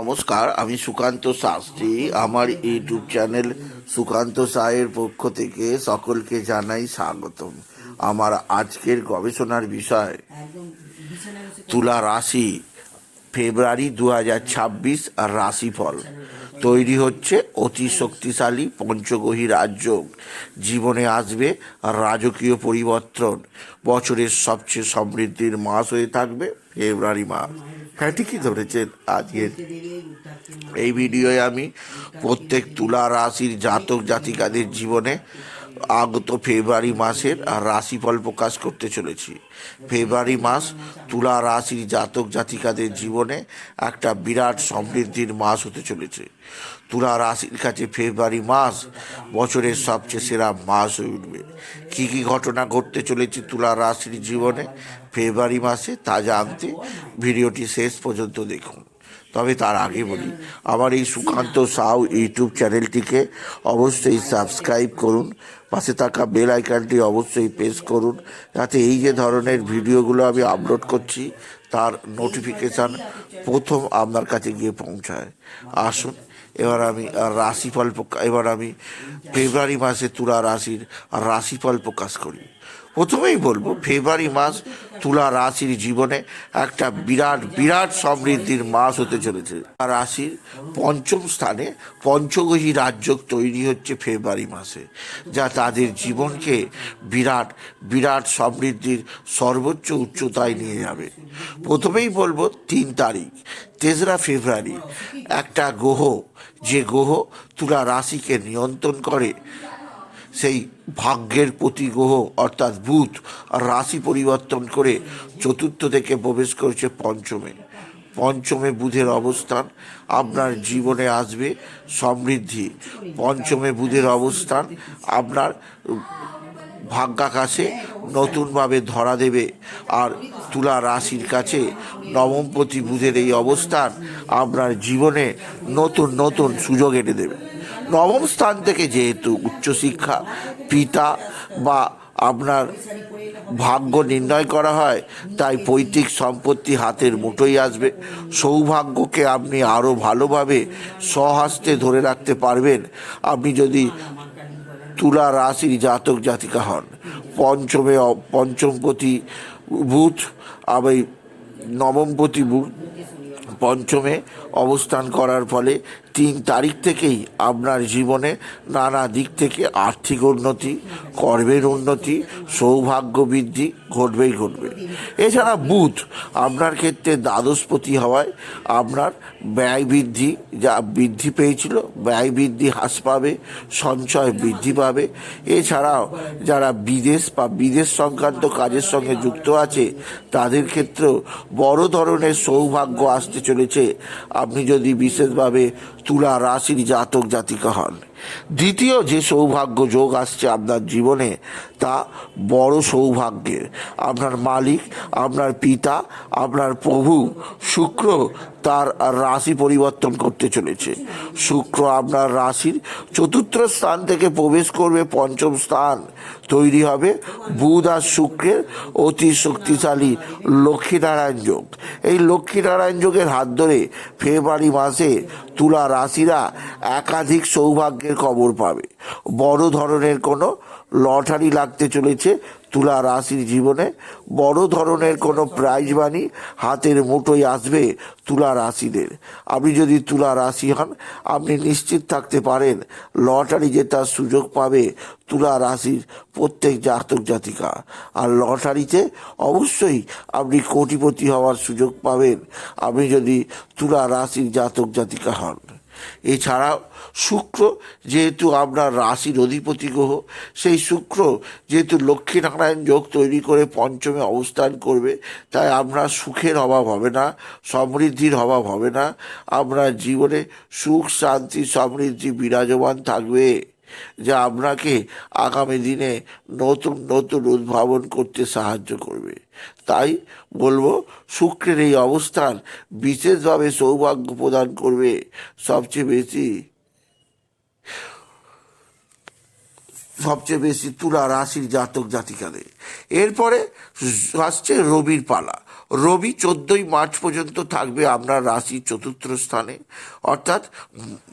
নমস্কার, আমি সুকান্ত শাস্ত্রী। আমার ইউটিউব চ্যানেল সুকান্ত সায়ের পক্ষ থেকে সকলকে জানাই স্বাগতম। আমার আজকের গবেষণার বিষয়, তুলা রাশি, ফেব্রুয়ারি দু হাজার ছাব্বিশ রাশিফল। তৈরি হচ্ছে অতি শক্তিশালী পঞ্চগহী রাজ্য। জীবনে আসবে রাজকীয় পরিবর্তন। বছরের সবচেয়ে সমৃদ্ধির মাস হয়ে থাকবে। মাস হ্যাঁ ঠিকই ধরেছেন আজকের এই ভিডিওয়ে আমি প্রত্যেক তুলা রাশির জাতক জাতিকাদের জীবনে আগত ফেব্রুয়ারি মাসের রাশিফল প্রকাশ করতে চলেছি। ফেব্রুয়ারি মাস তুলা রাশির জাতক জাতিকাদের জীবনে একটা বিরাট সমৃদ্ধির মাস হতে চলেছে। তুলা রাশির কাছে ফেব্রুয়ারি মাস বছরের সবচেয়ে সেরা মাস হয়ে উঠবে। কী কী ঘটনা ঘটতে চলেছে তুলা রাশির জীবনে ফেব্রুয়ারি মাসে তা জানতে ভিডিওটি শেষ পর্যন্ত দেখুন। তবে তার আগে বলি, আমার এই সুকান্ত সাউ ইউটিউব চ্যানেলটিকে অবশ্যই সাবস্ক্রাইব করুন, পাশে থাকা বেল আইকনটি অবশ্যই প্রেস করুন, যাতে এই যে ধরনের ভিডিওগুলো আমি আপলোড করছি, তার নোটিফিকেশান প্রথম আপনার কাছে গিয়ে পৌঁছায়। আসুন, এবার আমি রাশিফল এবার আমি ফেব্রুয়ারি মাসে তুলা রাশির রাশিফল প্রকাশ করি। প্রথমেই বলব, ফেব্রুয়ারি মাস তুলা রাশির জীবনে একটা বিরাট বিরাট সমৃদ্ধির মাস হতে চলেছে। রাশির পঞ্চম স্থানে পঞ্চগ্রহী রাজ্য তৈরি হচ্ছে ফেব্রুয়ারি মাসে, যা তাদের জীবনকে বিরাট বিরাট সমৃদ্ধির সর্বোচ্চ উচ্চতায় নিয়ে যাবে। প্রথমেই বলব তিন তারিখ, তেসরা ফেব্রুয়ারি। একটা গ্রহ, যে গ্রহ তুলা রাশিকে নিয়ন্ত্রণ করে সেই ভাগ্যের প্রতি গ্রহ অর্থাৎ বুধ রাশি পরিবর্তন করে চতুর্থ থেকে প্রবেশ করেছে পঞ্চমে। পঞ্চমে বুধের অবস্থান, আপনার জীবনে আসবে সমৃদ্ধি। পঞ্চমে বুধের অবস্থান, আপনার ভাগ্যাকাশে নতুনভাবে ধরা দেবে। আর তুলা রাশির কাছে নবমপতি বুধের এই অবস্থান, আপনার জীবনে নতুন নতুন সুযোগ এনে দেবে। নবম স্থান থেকে যেহেতু উচ্চশিক্ষা পিতা বা আপনার ভাগ্য নির্ণয় করা হয়, তাই পৈতৃক সম্পত্তি হাতের মুঠোই আসবে। সৌভাগ্যকে আপনি আরও ভালোভাবে স্বহস্তে ধরে রাখতে পারবেন। আপনি যদি তুলা রাশির জাতক জাতিকা হন, পঞ্চমে পঞ্চমপতি বুধ, আবার নবমপতি বুধ, পঞ্চমে অবস্থান করার ফলে তিন তারিখ থেকেই আপনার জীবনে নানা দিক থেকে আর্থিক উন্নতি, কর্মের উন্নতি, সৌভাগ্য বৃদ্ধি ঘটবেই ঘটবে। এছাড়া বুধ আপনার ক্ষেত্রে দ্বাদশপতি হওয়ায় আপনার ব্যয় বৃদ্ধি যা বৃদ্ধি পেয়েছিল, ব্যয় বৃদ্ধি হ্রাস পাবে, সঞ্চয় বৃদ্ধি পাবে। এছাড়াও যারা বিদেশ বা বিদেশ সংক্রান্ত কাজের সঙ্গে যুক্ত আছে, তাদের ক্ষেত্রেও বড় ধরনের সৌভাগ্য আসতে চলেছে। আপনি যদি বিশেষভাবে তুলা রাশির জাতক জাতিকা হন, দ্বিতীয় যে সৌভাগ্য যোগ আসছে আপনার জীবনে তা বড় সৌভাগ্যের আপনার মালিক, আপনার পিতা, আপনার প্রভু শুক্র তার রাশি পরিবর্তন করতে চলেছে। শুক্র আপনার রাশির চতুর্থ স্থান থেকে প্রবেশ করবে, পঞ্চম স্থান তৈরি হবে। বুধ আর শুক্রের অতি শক্তিশালী লক্ষ্মীনারায়ণ যোগ। এই লক্ষ্মীনারায়ণ যোগের হাত ধরে ফেব্রুয়ারি মাসে তুলা রাশিরা একাধিক সৌভাগ্যের খবর পাবে। বড় ধরনের কোনো লটারি লাগতে চলেছে তুলা রাশির জীবনে। বড় ধরনের কোনো প্রাইজ মানি হাতের মুঠোয় আসবে তুলা রাশিদের। আপনি যদি তুলা রাশি হন, আপনি নিশ্চিত থাকতে পারেন লটারি জেতার সুযোগ পাবে তুলা রাশির প্রত্যেক জাতক জাতিকা। আর লটারিতে অবশ্যই আপনি কোটিপতি হওয়ার সুযোগ পাবেন। আপনি যদি তুলা রাশির জাতক জাতিকা হন। এছাড়াও শুক্র যেহেতু আপনার রাশির অধিপতি গ্রহ, সেই শুক্র যেহেতু লক্ষ্মীনারায়ণ যোগ তৈরি করে পঞ্চমে অবস্থান করবে, তাই আপনার সুখের অভাব হবে না, সমৃদ্ধির অভাব হবে না। আপনার জীবনে সুখ, শান্তি, সমৃদ্ধি বিরাজমান থাকবে। যা আপনাকে আগামী দিনে নতুন নতুন উদ্ভাবন করতে সাহায্য করবে। তাই বলব, শুক্রের এই অবস্থান বিশেষভাবে সৌভাগ্য প্রদান করবে সবচেয়ে বেশি। সবচেয়ে বেশি তুলা রাশির জাতক জাতিকাদের। এরপরে আসছে রবির পালা। রবি চোদ্দই মার্চ পর্যন্ত থাকবে আপনার রাশি চতুর্থ স্থানে। অর্থাৎ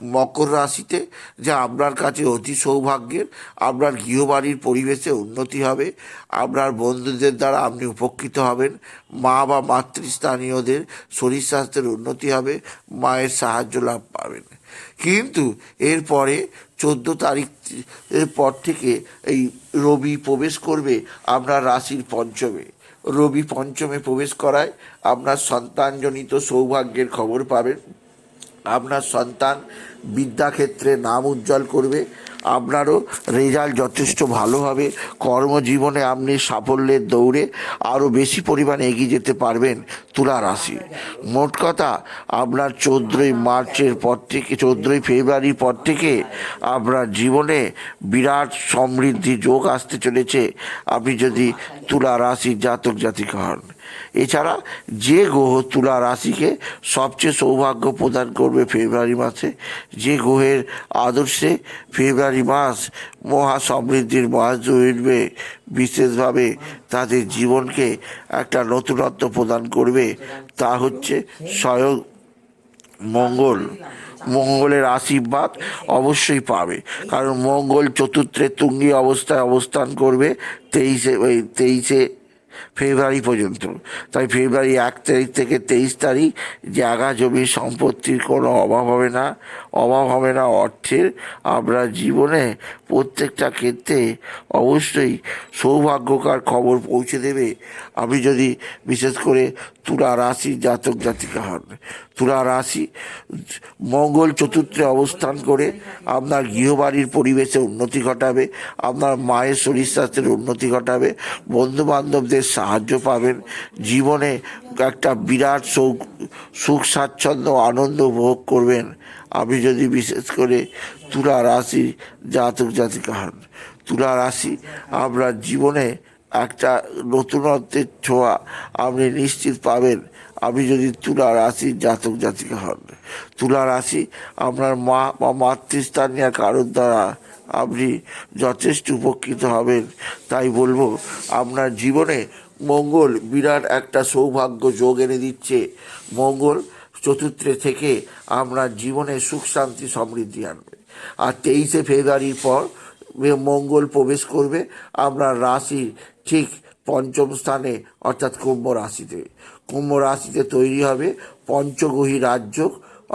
মকর রাশিতে যা আপনার কাছে অতি সৌভাগ্যের, আপনার গৃহবাড়ির পরিবেশে উন্নতি হবে, আপনার বন্ধুদের দ্বারা আপনি উপকৃত হবেন, মা বা মাতৃস্থানীয়দের শরীর স্বাস্থ্যের উন্নতি হবে, মায়ের সাহায্য লাভ পাবেন। কিন্তু এরপরে চোদ্দ তারিখ এর পর থেকে এই রবি প্রবেশ করবে আপনার রাশির পঞ্চমে। রবি পঞ্চমে প্রবেশ করায়। আপনার সন্তানজনিত সৌভাগ্যের খবর পাবেন। আপনার সন্তান বিদ্যাক্ষেত্রে নাম উজ্জ্বল করবে। আপনারও রেজাল্ট যথেষ্ট ভালো হবে। কর্মজীবনে আপনি সাফল্যের দৌড়ে আরও বেশি পরিমাণে এগিয়ে যেতে পারবেন তুলা রাশি। মোট কথা, আপনার চোদ্দোই মার্চের পর থেকে, চোদ্দোই ফেব্রুয়ারির পর থেকে আপনার জীবনে বিরাট সমৃদ্ধি যোগ আসতে চলেছে। আপনি যদি তুলা রাশির জাতক জাতিকা হন। এছাড়া যে গ্রহ তুলা রাশিকে সবচেয়ে সৌভাগ্য প্রদান করবে ফেব্রুয়ারি মাসে, যে গ্রহের আদর্শে ফেব্রুয়ারি মাস মহা সমৃদ্ধির মাস উঠবে। বিশেষভাবে তাদের জীবনকে একটা নতুনত্ব প্রদান করবে, তা হচ্ছে স্বয়ং মঙ্গল। মঙ্গলের আশীর্বাদ অবশ্যই পাবে, কারণ মঙ্গল চতুর্থে তুঙ্গি অবস্থায় অবস্থান করবে তেইশে তেইশে ফেব্রুয়ারি পর্যন্ত। তাই ফেব্রুয়ারি এক তারিখ থেকে তেইশ তারিখ জায়গা জমি সম্পত্তির কোনো অভাব হবে না। অভাব হবে না অর্থের। আমরা জীবনে প্রত্যেকটা ক্ষেত্রে অবশ্যই সৌভাগ্যকার খবর পৌঁছে দেবে। আপনি যদি বিশেষ করে তুলা রাশি জাতক জাতিকা হন, তুলা রাশি মঙ্গল চতুর্থে অবস্থান করে আপনার গৃহবাড়ির পরিবেশে উন্নতি ঘটাবে, আপনার মায়ের শরীর স্বাস্থ্যের উন্নতি ঘটাবে বন্ধু বান্ধবদের সাহায্য পাবেন, জীবনে একটা বিরাট সুখ সুখ, স্বাচ্ছন্দ্য, আনন্দ উপভোগ করবেন। আপনি যদি বিশেষ করে তুলা রাশি জাতক জাতিকা হন, তুলা রাশি আপনার জীবনে একটা নতুনত্বের ছোঁয়া আপনি নিশ্চিত পাবেন, আপনি যদি তুলা রাশির জাতক জাতিকা হন। তুলা রাশি আপনার মা বা মাতৃস্থানীয় কারোর দ্বারা আপনি যথেষ্ট উপকৃত হবেন। তাই বলব, আপনার জীবনে মঙ্গল বিরাট একটা সৌভাগ্য যোগ এনে দিচ্ছে। মঙ্গল চতুর্থে থেকে আপনার জীবনে সুখ, শান্তি, সমৃদ্ধি আনবে। আর তেইশে ফেব্রুয়ারির পর মঙ্গল প্রবেশ করবে আপনার রাশির ঠিক পঞ্চম স্থানে, অর্থাৎ কুম্ভ রাশিতে। কুম্ভ রাশিতে তৈরি হবে পঞ্চগ্রহী রাজ্য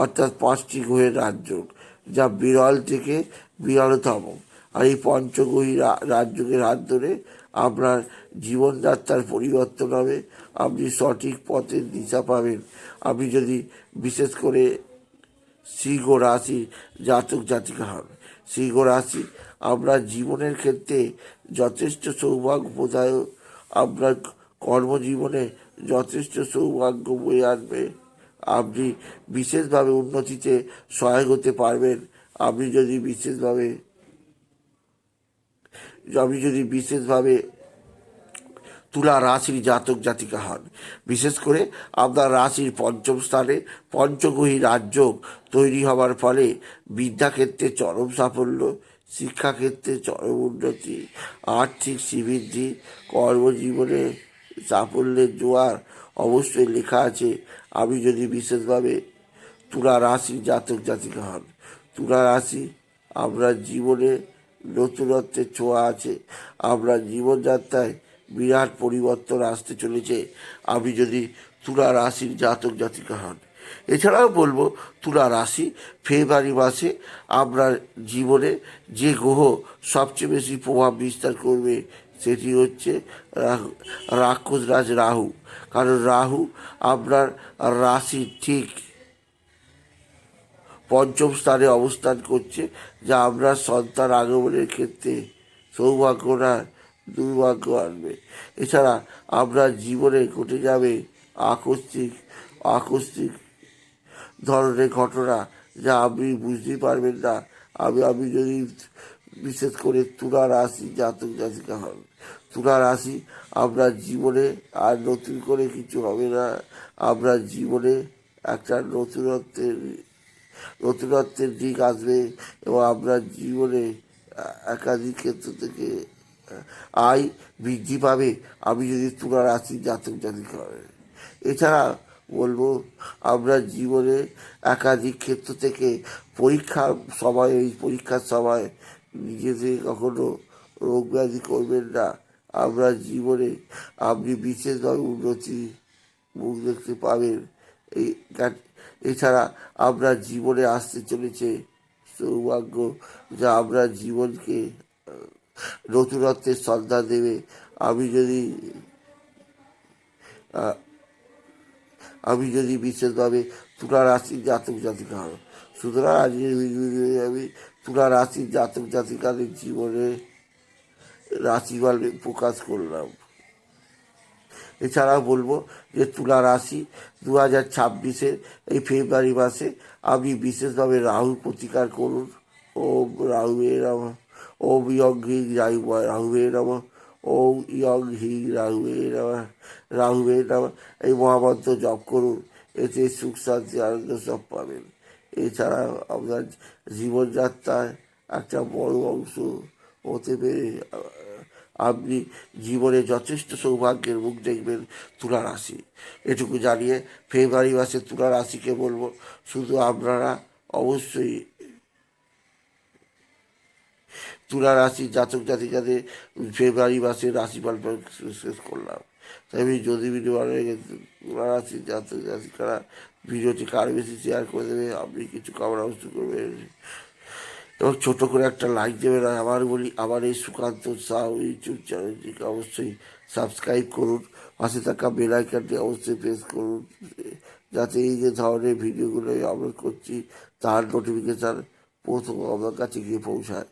অর্থাৎ পাঁচটি গ্রহের রাজ্য যা বিরল থেকে বিরলতম। আর এই পঞ্চগ্রহী রাজ্যকে হাত ধরে আপনার জীবনযাত্রার পরিবর্তন হবে, আপনি সঠিক পথের দিশা পাবেন। আপনি যদি বিশেষ করে সিংহ রাশি জাতক জাতিকা হন, সিংহ রাশি আপনার জীবনের ক্ষেত্রে যথেষ্ট সৌভাগ্য প্রদায়ক আপনার কর্মজীবনে যথেষ্ট সৌভাগ্য বয়ে আনবে। আপনি বিশেষভাবে উন্নতিতে সহায়ক হতে পারবেন। আপনি যদি বিশেষভাবে, আপনি যদি বিশেষভাবে তুলা রাশির জাতক জাতিকা হন, বিশেষ করে আপনার রাশির পঞ্চম স্থানে পঞ্চগ্রহী রাজ্য তৈরি হবার ফলে বিদ্যাক্ষেত্রে চরম সাফল্য শিক্ষাক্ষেত্রে চরম উন্নতি আর্থিক শ্রীবৃদ্ধি কর্মজীবনে সাফল্যের জোয়ার অবশ্যই লেখা আছে। আমি যদি বিশেষভাবে তুলা রাশির জাতক জাতিকা হন, তুলা রাশি আপনার জীবনে নতুনত্বের ছোঁয়া আছে। আপনার জীবনযাত্রায় বিরাট পরিবর্তন আসতে চলেছে। আপনি যদি তুলা রাশির জাতক জাতিকা হন এছাড়াও বলব, তুলা রাশি, ফেব্রুয়ারি মাসে আপনার জীবনে যে গ্রহ সবচেয়ে বেশি প্রভাব বিস্তার করবে সেটি হচ্ছে রাক্ষস রাজ রাহু। কারণ রাহু আপনার রাশি ঠিক পঞ্চম স্থানে অবস্থান করছে, যা আপনার সন্তান আগমনের ক্ষেত্রে সৌভাগ্য না, দুর্ভাগ্য আনবে। এছাড়া আপনার জীবনে ঘটে যাবে আকস্মিক আকস্মিক ধরনের ঘটনা, যা আপনি বুঝতেই পারবেন না। আমি আমি যদি বিশেষ করে তুলা রাশি জাতক জাতিকা হন, তুলা রাশি, আপনার জীবনে আর নতুন করে কিছু হবে না। আপনার জীবনে একটা নতুনত্বের নতুনত্বের দিক আসবে এবং আপনার জীবনে একাধিক ক্ষেত্র থেকে আয় বৃদ্ধি পাবে। আমি যদি তুলা রাশি জাতক জাতিকা হয় এছাড়া বলব, আমরা জীবনে একাধিক ক্ষেত্র থেকে পরীক্ষার সময়, এই পরীক্ষার সময় নিজেদের কখনো রোগ ব্যাধি করবেন না। আমরা জীবনে আপনি বিশেষভাবে উন্নতি মুখ দেখতে পাবেন। এই এছাড়া আমরা জীবনে আসতে চলেছে সৌভাগ্য যা আমরা জীবনকে নতুনত্বের সন্ধান দেবে। আমি যদি আমি যদি বিশেষভাবে তুলা রাশির জাতক জাতিকা হব, সুতরাং আজকের আমি তুলা রাশির জাতক জাতিকাদের জীবনে রাশিফল প্রকাশ করলাম। এছাড়াও বলব যে তুলা রাশি দু হাজার ছাব্বিশের এই ফেব্রুয়ারি মাসে আপনি বিশেষভাবে রাহু প্রতিকার করুন। ও রাহু এ নম, ওম ইয়ং রাহু রাহু এ নম ওম ইয়ং হি রাহু এ নম। এই মহামন্ত্র জপ করুন, এতে সুখ শান্তি, আনন্দ সব পাবেন। এছাড়া আপনার জীবনযাত্রায় একটা বড় অংশ হতে পেরে আপনি জীবনে যথেষ্ট সৌভাগ্যের মুখ দেখবেন তুলা রাশি। এটুকু জানিয়ে ফেব্রুয়ারি মাসে তুলা রাশিকে বলব, শুধু আপনারা অবশ্যই তুলা রাশি, জাতক জাতিকাদের ফেব্রুয়ারি মাসে রাশি রাশিফল শেষ করলাম। তাই আমি যদি ভিডিও ভালো লেগে তুলা রাশি, জাতক জাতিকারা ভিডিওটি কার বেশি শেয়ার করে দেবে, আপনি কিছু কামনা বস্তু করবেন। এবং ছোটো করে একটা লাইক দেবেন, আর আবার বলি, আমার এই সুকান্ত সাউ ইউটিউব চ্যানেলটিকে অবশ্যই সাবস্ক্রাইব করুন। পাশে থাকা বেল আইকনটি অবশ্যই প্রেস করুন, যাতে এই যে ধরনের ভিডিওগুলো আপলোড করছি, তার নোটিফিকেশান প্রথম আমার কাছে গিয়ে পৌঁছায়।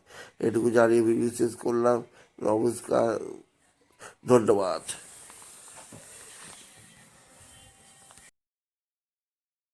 এটুকু জানিয়ে ভিডিও শেষ করলাম। নমস্কার। ধন্যবাদ।